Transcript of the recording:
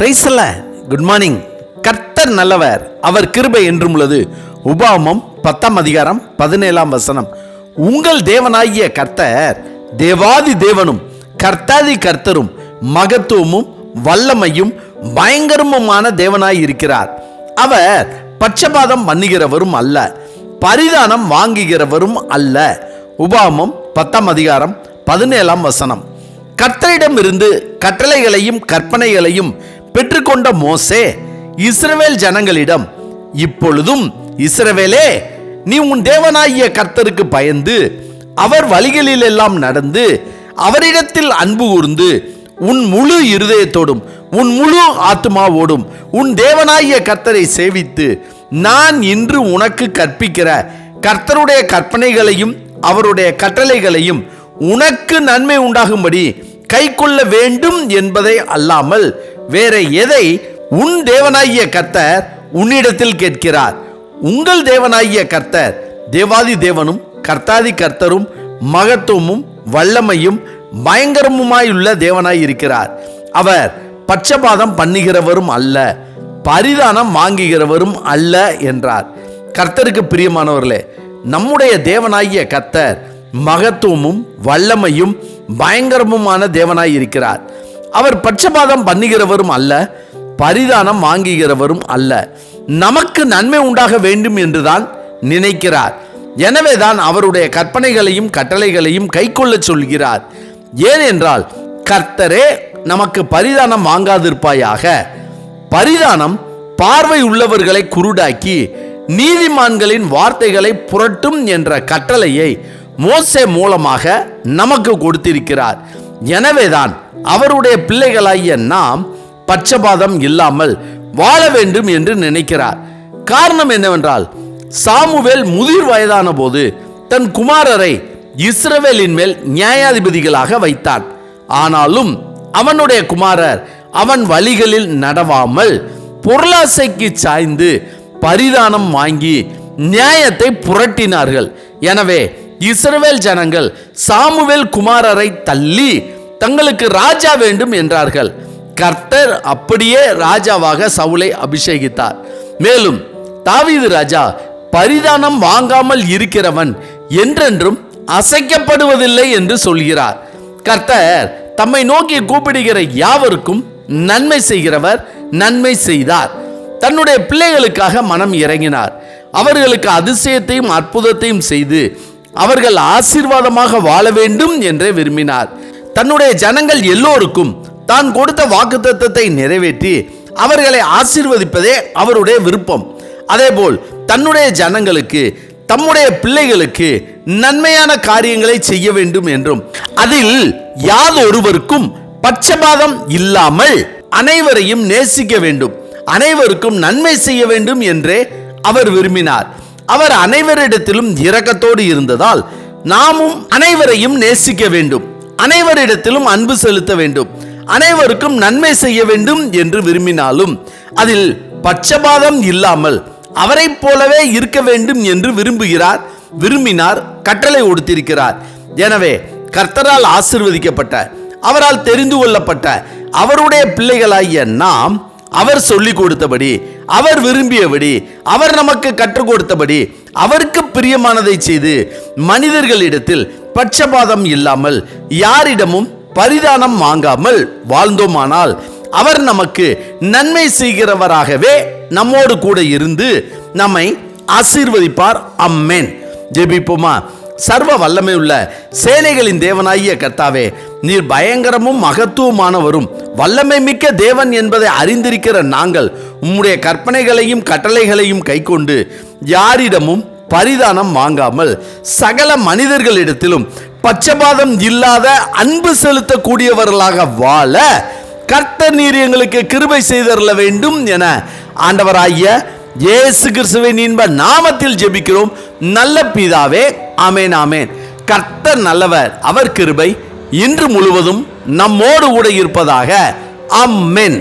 பிரைஸ்ல good morning கர்த்தர் நல்லவர். அவர் கிருபை என்றும் உள்ளது. உபாமம் பத்தாம் அதிகாரம் பதினேழாம் வசனம். உங்கள் தேவனாகிய கர்த்தர் தேவாதி தேவனும் கர்த்தாதி கர்த்தரும் மகத்துவமும் வல்லமையும் பயங்கரமுமான தேவனாய் இருக்கிறார். அவர் பட்சபாதம் பண்ணுகிறவரும் அல்ல பரிதானம் வாங்குகிறவரும் அல்ல. உபாமம் பத்தாம் அதிகாரம் பதினேழாம் வசனம். கர்த்தரிடமிருந்து கட்டளைகளையும் கற்பனைகளையும் பெற்றுக்கொண்ட மோசே இஸ்ரவேல் ஜனங்களிடம் இப்பொழுதும் இஸ்ரவேலே நீ உன் தேவனாகிய கர்த்தருக்கு பயந்து அவர் வழிகளில் எல்லாம் நடந்து அவரிடத்தில் அன்பு கூர்ந்து உன் முழு இருதயத்தோடும் உன் முழு ஆத்மாவோடும் உன் தேவனாகிய கர்த்தரை சேவித்து நான் இன்று உனக்கு கற்பிக்கிற கர்த்தருடைய கற்பனைகளையும் அவருடைய கட்டளைகளையும் உனக்கு நன்மை உண்டாகும்படி கைக்கொள்ள வேண்டும் என்பதை அல்லாமல் வேற எதை உன் தேவனாகிய கர்த்தர் உன்னிடத்தில் கேட்கிறார்? உங்கள் தேவனாகிய கர்த்தர் தேவாதி தேவனும் கர்த்தாதி கர்த்தரும் மகத்துவமும் வல்லமையும் பயங்கரமுமாயுள்ள தேவனாய் இருக்கிறார். அவர் பட்சபாதம் பண்ணுகிறவரும் அல்ல பரிதானம் வாங்குகிறவரும் அல்ல என்றார். கர்த்தருக்கு பிரியமானவர்களே நம்முடைய தேவனாகிய கர்த்தர் மகத்துவமும் வல்லமையும் பயங்கரமுமான தேவனாய் இருக்கிறார். அவர் பட்சபாதம் பண்ணுகிறவரும் அல்ல பரிதானம் வாங்குகிறவரும் அல்ல. நமக்கு நன்மை உண்டாக வேண்டும் என்றுதான் நினைக்கிறார். எனவேதான் அவருடைய கற்பனைகளையும் கட்டளைகளையும் கைக்கொள்ளச் சொல்கிறார். ஏனென்றால் கர்த்தரே நமக்கு பரிதானம் வாங்காதிருப்பாயாக. பரிதானம் பார்வை உள்ளவர்களை குருடாக்கி நீதிமான்களின் வார்த்தைகளை புரட்டும் என்ற கட்டளையை மோசே மூலமாக நமக்கு கொடுத்திருக்கிறார். எனவேதான் அவருடைய பிள்ளைகளாகிய நாம் பட்சபாதம் இல்லாமல் வாழ வேண்டும் என்று நினைக்கிறார். காரணம் என்னவென்றால் சாமுவேல் முதிர் வயதான போது தன் குமாரரை இஸ்ரவேலின் மேல் நியாயாதிபதிகளாக வைத்தான். ஆனாலும் அவனுடைய குமாரர் அவன் வழிகளில் நடவாமல் பொருளாசைக்கு சாய்ந்து பரிதானம் வாங்கி நியாயத்தை புரட்டினார்கள். எனவே இஸ்ரவேல் ஜனங்கள் சாமுவேல் குமாரரை தள்ளி தங்களுக்கு ராஜா வேண்டும் என்றார்கள். கர்த்தர் அப்படியே ராஜாவாக சவுலை அபிஷேகித்தார். மேலும் தாவீது ராஜா பரிதானம் வாங்காமல் இருக்கிறவன் என்றென்றும் அசைக்கப்படுவதில்லை என்று சொல்கிறார். கர்த்தர் தம்மை நோக்கி கூப்பிடுகிற யாவருக்கும் நன்மை செய்கிறவர் நன்மை செய்தார். தன்னுடைய பிள்ளைகளுக்காக மனம் இறங்கினார். அவர்களுக்கு அதிசயத்தையும் அற்புதத்தையும் செய்து அவர்கள் ஆசீர்வாதமாக வாழ வேண்டும் என்றே விரும்பினார். தன்னுடைய ஜனங்கள் எல்லோருக்கும் தான் கொடுத்த வாக்குத்தத்தத்தை நிறைவேற்றி அவர்களை ஆசீர்வதிப்பதே அவருடைய விருப்பம். அதேபோல் தன்னுடைய ஜனங்களுக்கு தம்முடைய பிள்ளைகளுக்கு நன்மையான காரியங்களை செய்ய வேண்டும் என்றும் அதில் யாதொருவருக்கும் பட்சபாதம் இல்லாமல் அனைவரையும் நேசிக்க வேண்டும். அனைவருக்கும் நன்மை செய்ய வேண்டும் என்றே அவர் விரும்பினார். அவர் அனைவரிடத்திலும் இரக்கத்தோடு இருந்ததால் நாமும் அனைவரையும் நேசிக்க வேண்டும். அனைவரிடத்திலும் அன்பு செலுத்த வேண்டும். அனைவருக்கும் நன்மை செய்ய வேண்டும் என்று விரும்பினாலும் அதில் பட்சபாதம் இல்லாமல் அவரைப் போலவே இருக்க வேண்டும் என்று விரும்புகிறார் விரும்பினார் கட்டளை ஒடுத்திருக்கிறார் எனவே கர்த்தரால் ஆசிர்வதிக்கப்பட்ட அவரால் தெரிந்து கொள்ளப்பட்ட அவருடைய பிள்ளைகளாகிய நாம் அவர் சொல்லிக் கொடுத்தபடி அவர் விரும்பியபடி அவர் நமக்கு கற்றுக் கொடுத்தபடி அவருக்கு பிரியமானதை செய்து மனிதர்களிடத்தில் பட்சபாதம் இல்லாமல் யாரிடமும் பரிதானம் வாங்காமல் வாழ்ந்தோமானால் அவர் நமக்கு நன்மை செய்கிறவராகவே நம்மோடு கூட இருந்து நம்மை ஆசீர்வதிப்பார். அம்மேன். ஜெபிப்போமா? சர்வ வல்லமை உள்ள சேனைகளின் தேவனாகிய கர்த்தாவே நீர் பயங்கரமும் மகத்துவமானவரும் வல்லமை மிக்க தேவன் என்பதை அறிந்திருக்கிற நாங்கள் உம்முடைய கற்பனைகளையும் கட்டளைகளையும் கைக்கொண்டு யாரிடமும் பரிதானம் வாங்காமல் சகல மனிதர்களிடத்திலும் பச்சபாதம் இல்லாத அன்பு செலுத்தக்கூடியவர்களாக வாழ கர்த்தர் நீர் எங்களுக்கு கிருபை செய்தரல வேண்டும் என ஆண்டவராகிய இயேசு கிறிஸ்துவின் இன்ப நாமத்தில் ஜெபிக்கிறோம். நல்ல பிதாவே ஆமேன் ஆமேன். கர்த்தர் நல்லவர் அவர் கிருபை இன்று முழுவதும் நம்மோடு கூட இருப்பதாக. அம்மேன்